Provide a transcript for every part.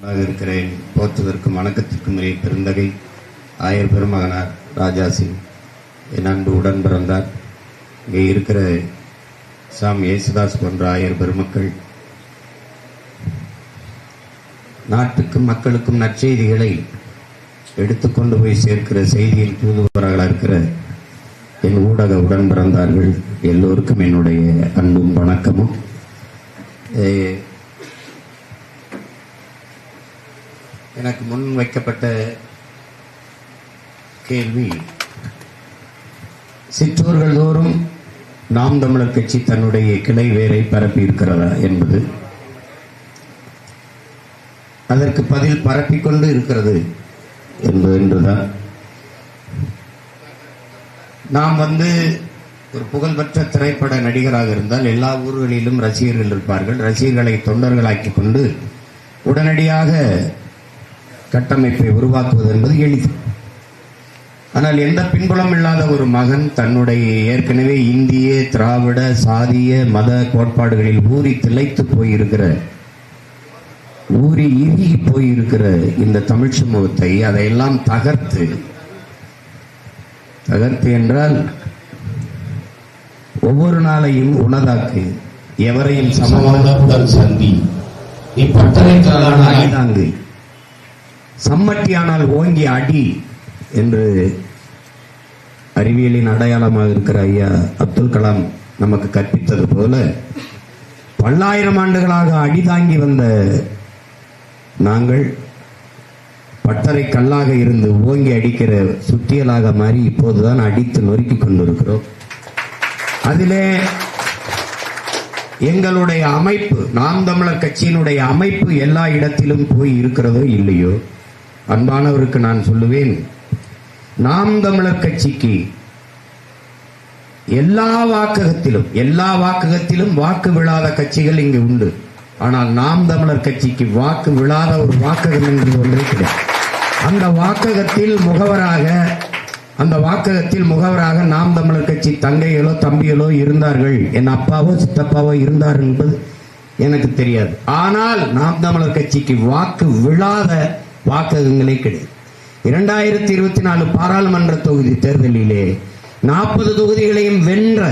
முன்பாக இருக்கிறேன். போற்றுவதற்கும் வணக்கத்திற்கும் உரிய பெருந்தகை ஆயர் பெருமகனார் ராஜா சிங். என் அன்பு உடன் பிறந்தார். இங்கே இருக்கிற சாம் ஏசுதாஸ் போன்ற ஆயர் பெருமக்கள். நாட்டுக்கும் மக்களுக்கும் நற்செய்திகளை எடுத்துக்கொண்டு போய் சேர்க்கிற செய்தியில் தூதுவராக இருக்கிற என் ஊடக உடன் பிறந்தார்கள். எல்லோருக்கும் என்னுடைய அன்பும் வணக்கமும். எனக்கு முன் வைக்கப்பட்ட கேள்வி சிற்றூர்கள் தோறும் நாம் தமிழர் கட்சி தன்னுடைய கிளை வேரை பரப்பி இருக்கிறதா என்பது அதற்கு பதில் பரப்பிக்கொண்டு இருக்கிறது என்பது என்றுதான். நாம் வந்து ஒரு புகழ்பெற்ற திரைப்பட நடிகராக இருந்தால் எல்லா ஊர்களிலும் ரசிகர்கள் இருப்பார்கள். ரசிகர்களை தொண்டர்களாக்கி கொண்டு உடனடியாக கட்டமைப்பை உருவாக்குவது என்பது எளிது. ஆனால் எந்த பின்புலம் இல்லாத ஒரு மகன் தன்னுடைய ஏற்கனவே இந்திய திராவிட சாதிய மத கோட்பாடுகளில் ஊறி திளைத்து போயிருக்கிற ஊறி இறுகி போயிருக்கிற இந்த தமிழ் சமூகத்தை அதையெல்லாம் தகர்த்து தகர்த்து என்றால் ஒவ்வொரு நாளையும் உணதாக்கு எவரையும் சமமாக சந்தி. இப்பட்டறைக்கான தாங்கு சம்மட்டியானால் ஓங்கி அடி என்று அறிவியலின் அடையாளமாக இருக்கிற ஐயா அப்துல் கலாம் நமக்கு கற்பித்தது போல பல்லாயிரம் ஆண்டுகளாக அடி தாங்கி வந்த நாங்கள் பட்டறை கல்லாக இருந்து ஓங்கி அடிக்கிற சுத்தியலாக மாறி இப்போதுதான் அடித்து நொறுக்கி கொண்டிருக்கிறோம். அதிலே எங்களுடைய அமைப்பு நாம் தமிழர் கட்சியினுடைய அமைப்பு எல்லா இடத்திலும் போய் இருக்கிறதோ இல்லையோ அன்பானவருக்கு நான் சொல்லுவேன் நாம் தமிழர் கட்சிக்கு எல்லா வாக்ககத்திலும் எல்லா வாக்ககத்திலும் வாக்கு விழாத கட்சிகள் இங்கு உண்டு. ஆனால் நாம் தமிழர் கட்சிக்கு வாக்கு விழாத ஒரு வாக்ககம் என்று ஒன்றே கிடையாது அந்த வாக்ககத்தில் முகவராக அந்த வாக்ககத்தில் முகவராக நாம் தமிழர் கட்சி தங்கைகளோ தம்பிகளோ இருந்தார்கள். என் அப்பாவோ சித்தப்பாவோ இருந்தார் என்பது எனக்கு தெரியாது. ஆனால் நாம் தமிழர் கட்சிக்கு வாக்கு விழாத வாக்கங்களே கிடையாது. இரண்டாயிரத்தி இருபத்தி நாலு பாராளுமன்ற தொகுதி தேர்தலிலே நாற்பது தொகுதிகளையும் வென்ற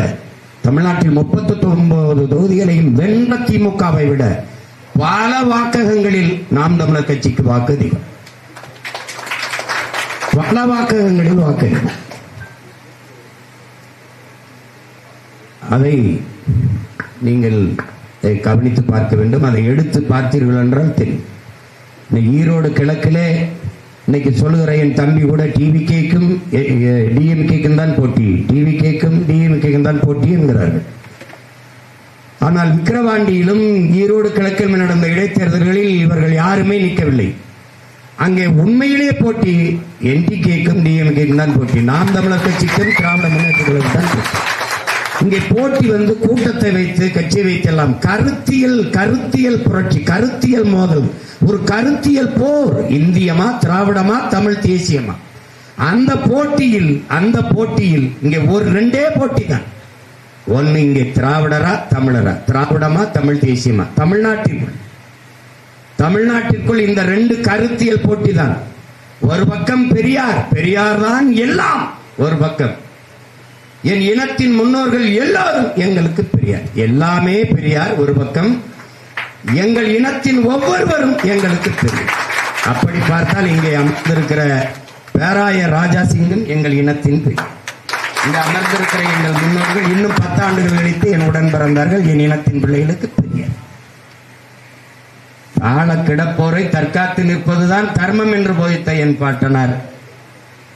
தமிழ்நாட்டில் முப்பத்தி ஒன்பது தொகுதிகளையும் வென்ற திமுகவை விட பல வாக்ககங்களில் நாம் தமிழர் கட்சிக்கு வாக்கு அதிகம். பல வாக்ககங்களில் வாக்கு அதை நீங்கள் அதை கவனித்து பார்க்க வேண்டும். அதை எடுத்து பார்த்தீர்கள் என்றால் தெரியும். இந்த ஈரோடு கிழக்கிலே இன்னைக்கு சொல்லுகிற என் தம்பி கூட டிவி கேக்கும் டிஎம்கேக்கும் தான் போட்டி. டிவி கேக்கும் டிஎம்கேக்கும் தான் போட்டி என்கிறார்கள். ஆனால் விக்கிரவாண்டியிலும் ஈரோடு கிழக்கிலும் நடந்த இடைத்தேர்தல்களில் இவர்கள் யாருமே நிற்கவில்லை. அங்கே உண்மையிலே போட்டி என்டிகேக்கும் டிஎம்கேக்கும் தான் போட்டி. நாம் தமிழர் கட்சிக்கும் திராவிட முன்னேற்ற கழகம் தான் போட்டி. இங்கே போட்டி வந்து கூட்டத்தை வைத்து கட்சியை வைத்தெல்லாம். கருத்தியல் கருத்தியல் புரட்சி கருத்தியல் மோதல். ஒரு கருத்தியல் போர். இந்தியமா திராவிடமா தமிழ் தேசியமா. அந்த போட்டியில் அந்த போட்டியில் இங்கே ஒரு ரெண்டே போட்டி தான் ஒன்னு இங்கே திராவிடரா தமிழரா. திராவிடமா தமிழ் தேசியமா. தமிழ்நாட்டிற்குள் தமிழ்நாட்டிற்குள் இந்த ரெண்டு கருத்தியல் போட்டி தான் ஒரு பக்கம் பெரியார். பெரியார் தான் எல்லாம். ஒரு பக்கம். என் இனத்தின் முன்னோர்கள் எல்லாரும் எங்களுக்கு பெரியார். எல்லாமே பெரியார் ஒரு பக்கம். எங்கள் இனத்தின் ஒவ்வொருவரும் எங்களுக்கு பெரியார். அப்படி பார்த்தால் இங்கே அமர்ந்திருக்கிற பேராய ராஜா சிங்கும் எங்கள் இனத்தின் பெரியார். இங்கே அமர்ந்திருக்கிற எங்கள் முன்னோர்கள் இன்னும் பத்தாண்டுகள் கழித்து என் உடன் பிறந்தார்கள். என் இனத்தின் பிள்ளைகளுக்கு பெரியார். ஆழ கிடப்போரை தற்காத்து நிற்பதுதான் தர்மம் என்று போதித்த என் பாட்டனார்.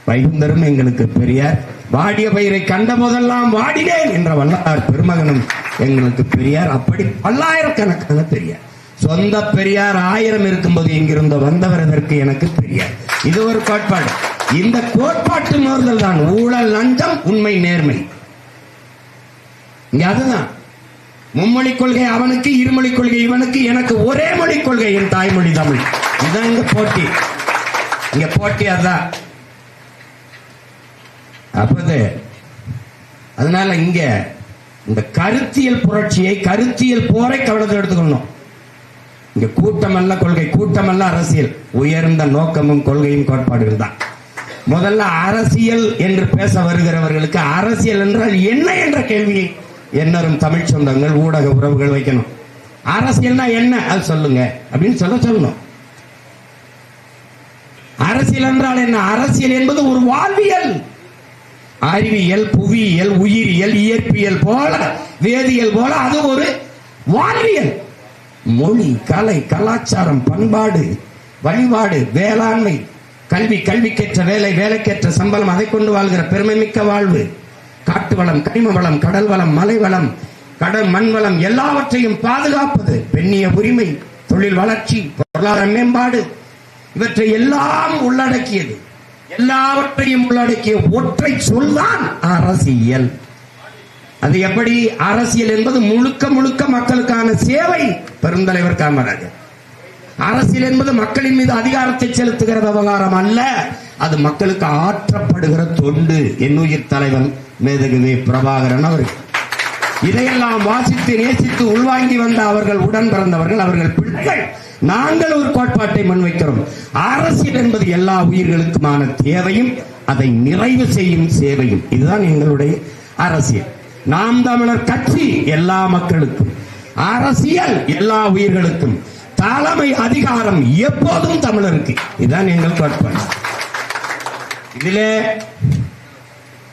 வைகுந்தரும் எங்களுக்கு பெரியார். வாடிய பயிரை கண்ட போதெல்லாம் வாடினேன் என்ற வல்லார் பெருமகனும் எங்களுக்கு பெரியார். அப்படி பல்லாயிரக்கணக்கான பெரியார். சொந்த பெரியார் ஆயிரம் இருக்கும்போது இங்கிருந்து வந்தவரதற்கு எனக்கு பெரியார். இது ஒரு கோட்பாடு. இந்த கோட்பாட்டு மோதல் தான் ஊழல் லஞ்சம் உண்மை நேர்மை. இங்க அதுதான். மும்மொழி கொள்கை அவனுக்கு இருமொழி கொள்கை இவனுக்கு எனக்கு ஒரே மொழி கொள்கை என் தாய்மொழி தமிழ். இதான் இங்க போட்டி. இங்க போட்டி அதான் அப்பது அதனால இங்க இந்த கருத்தியல் புரட்சியை கருத்தியல் போரை கவனத்தில் எடுத்துக்கணும். இங்க கூட்டமல்ல கொள்கை கூட்டமல்ல அரசியல். உயர்ந்த நோக்கமும் கொள்கையும் கோட்பாடுகள் தான். முதல்ல அரசியல் என்று பேச வருகிறவர்களுக்கு அரசியல் என்றால் என்ன என்ற கேள்வியை என்னரும் தமிழ் சொந்தங்கள் ஊடக உறவுகள் வைக்கணும். அரசியல்னா என்ன? அது சொல்லுங்க. அப்படின்னு சொல்ல சொல்லணும். அரசியல் என்றால் என்ன? அரசியல் என்பது ஒரு வாழ்வியல். அறிவியல் புவியியல் உயிரியல் இயற்பியல் போல வேதியியல் போல அது ஒரு வாழ்வியல். மொழி கலை கலாச்சாரம் பண்பாடு வழிபாடு வேளாண்மை கல்வி கல்விக்கேற்ற வேலை வேலைக்கேற்ற சம்பளம் அதை கொண்டு வாழ்கிற பெருமைமிக்க வாழ்வு. காட்டு வளம் கனிம வளம் கடல் வளம் மலை வளம் கடல் மண் வளம் எல்லாவற்றையும் பாதுகாப்பது பெண்ணிய உரிமை தொழில் வளர்ச்சி பொருளாதார மேம்பாடு இவற்றை எல்லாம் உள்ளடக்கியது. எல்லாவற்றையும் உள்ளடக்கிய ஒற்றை சொல்லான் அரசியல். அது எப்படி? அரசியல் என்பது முழுக்க முழுக்க மக்களுக்கான சேவை பெருந்தலைவர் காமராஜர். அரசியல் என்பது மக்களின் மீது அதிகாரத்தை செலுத்துகிற விவகாரம் அல்ல அது மக்களுக்கு ஆற்றப்படுகிற தொண்டு என்னுயிர் தலைவன் மேதகுவே பிரபாகரன் அவர்கள். இதையெல்லாம் வாசித்து நேசித்து உள்வாங்கி வந்த அவர்கள் உடன் பிறந்தவர்கள் அவர்கள் பிள்ளைகள். நாங்கள் ஒரு கோட்பாட்டை முன்வைக்கிறோம் அரசியல் என்பது எல்லா உயிர்களுக்குமான தேவையும் அதை நிறைவு செய்யும் சேவையும். இதுதான் எங்களுடைய அரசியல். நாம் தமிழர் கட்சி எல்லா மக்களுக்கும் அரசியல் எல்லா உயிர்களுக்கும் தலைமை அதிகாரம் எப்போதும் தமிழருக்கு. இதுதான் எங்கள் கோட்பாடு. இதிலே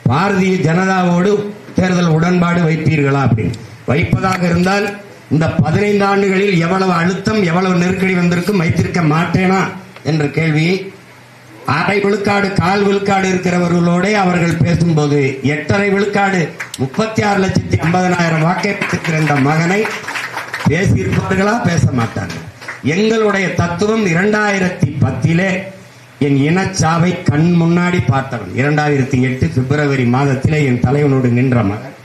பாரதிய ஜனதாவோடு தேர்தல் உடன்பாடு வைப்பீர்களா அப்படின்னு. வைப்பதாக இருந்தால் இந்த பதினைந்து ஆண்டுகளில் எவ்வளவு அழுத்தம் எவ்வளவு நெருக்கடி வந்திருக்கும் வைத்திருக்க மாட்டேனா? என்ற கேள்வியை அரை விழுக்காடு கால் விழுக்காடு இருக்கிறவர்களோட அவர்கள் பேசும்போது எட்டரை விழுக்காடு முப்பத்தி ஆறு லட்சத்தி ஐம்பதனாயிரம் வாக்கை பெற்றிருக்கிற இந்த மகனை பேசியிருப்பார்களா பேச மாட்டார்கள். எங்களுடைய தத்துவம் இரண்டாயிரத்தி பத்திலே என் இனச்சாவை கண் முன்னாடி பார்த்தவன். இரண்டாயிரத்தி எட்டு பிப்ரவரி மாதத்திலே என் தலைவனோடு நின்ற மகன்.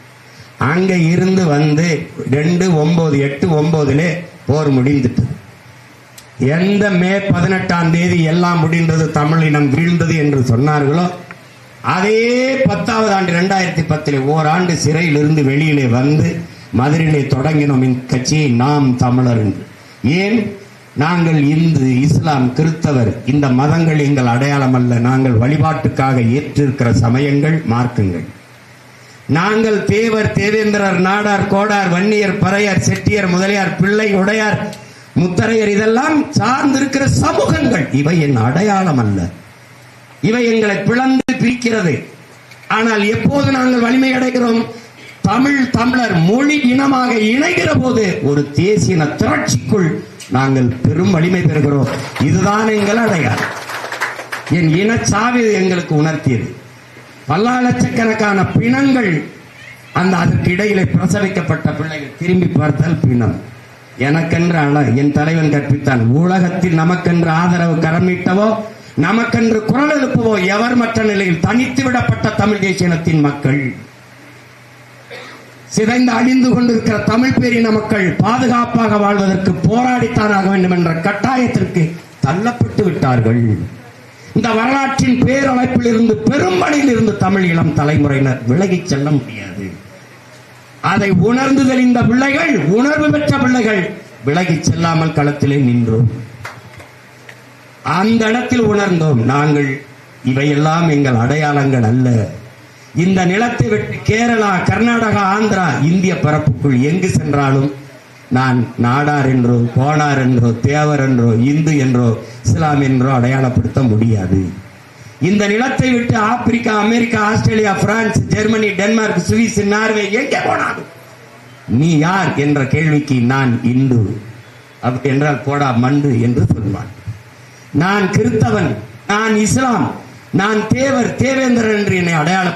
அங்க இருந்து வந்து ரெண்டு ஒன்பது எட்டு ஒன்பதுல போர் முடிந்துட்டு. எந்த மே பதினெட்டாம் தேதி எல்லாம் முடிந்தது தமிழினம் வீழ்ந்தது என்று சொன்னார்களோ அதே பத்தாவது ஆண்டு ரெண்டாயிரத்தி பத்தில் ஓராண்டு சிறையிலிருந்து வெளியிலே வந்து மதுரையிலே தொடங்கினோம். இந்த கட்சியை நாம் தமிழர் என்று. ஏன்? நாங்கள் இந்து இஸ்லாம் கிறிஸ்தவர் இந்த மதங்கள் எங்கள் அடையாளம் அல்ல. நாங்கள் வழிபாட்டுக்காக ஏற்றிருக்கிற சமயங்கள் மார்க்குங்கள். நாங்கள் தேவர் தேவேந்திரர் நாடார் கோடார் வன்னியர் பறையர் செட்டியர் முதலியார் பிள்ளை உடையார் முத்தரையர் இதெல்லாம் சார்ந்திருக்கிற சமூகங்கள். இவை என் அடையாளம் அல்ல. இவை எங்களை பிளந்து பிரிக்கிறது. ஆனால் எப்போது நாங்கள் வலிமை அடைகிறோம்? தமிழ் தமிழர் மொழி இனமாக இணைகிற போது ஒரு தேசிய திரட்சிக்குள் நாங்கள் பெரும் வலிமை பெறுகிறோம். இதுதான் எங்கள் அடையாளம். என் இனச்சாவி எங்களுக்கு உணர்த்தியது. பல லட்சக்கணக்கான பிணங்கள் அந்த அதற்கு இடையில பிரசவிக்கப்பட்ட பிள்ளைகள் திரும்பி பார்த்தால் பிணம். எனக்கென்று அழ என் தலைவன் கற்பித்தான் உலகத்தில் நமக்கென்று ஆதரவு கரமிட்டவோ நமக்கென்று குரல் எழுப்புவோ எவர் மற்ற நிலையில் தனித்து விடப்பட்ட தமிழ் தேசியனத்தின் மக்கள். சிதைந்து அழிந்து கொண்டிருக்கிற தமிழ் பேரின மக்கள் பாதுகாப்பாக வாழ்வதற்கு போராடித்தான் ஆக வேண்டும் என்ற கட்டாயத்திற்கு தள்ளப்பட்டு விட்டார்கள். இந்த வரலாற்றின் பேரமைப்பில் இருந்து பெரும்பணியில் இருந்து தமிழ் இளம் தலைமுறையினர் விலகி செல்ல முடியாது. அதை உணர்ந்து தெளிந்த பிள்ளைகள் உணர்வு பெற்ற பிள்ளைகள் விலகி செல்லாமல் களத்திலே நின்றோம். அந்த இடத்தில் உணர்ந்தோம் நாங்கள் இவையெல்லாம் எங்கள் அடையாளங்கள் அல்ல. இந்த நிலத்தை விட்டு கேரளா கர்நாடகா ஆந்திரா இந்திய பரப்புக்குள் எங்கு சென்றாலும் நான் நாடார் என்றோ கோணார் என்றோ தேவர் என்றோ இந்து என்றோ இஸ்லாம் என்றோ அடையாளப்படுத்த முடியாது. இந்த நிலத்தை விட்டு Africa America Australia France Germany Denmark Swiss Norway எங்கே போனாலும். நீ யார் என்ற கேள்விக்கு நான் இந்து. அப்படி என்றால் போடா மண்டு என்று சொல்வான். நான் கிறித்தவன் நான் இஸ்லாம் நான் தேவர் தேவேந்திரன் என்று என்னை அடையாளப்படுத்த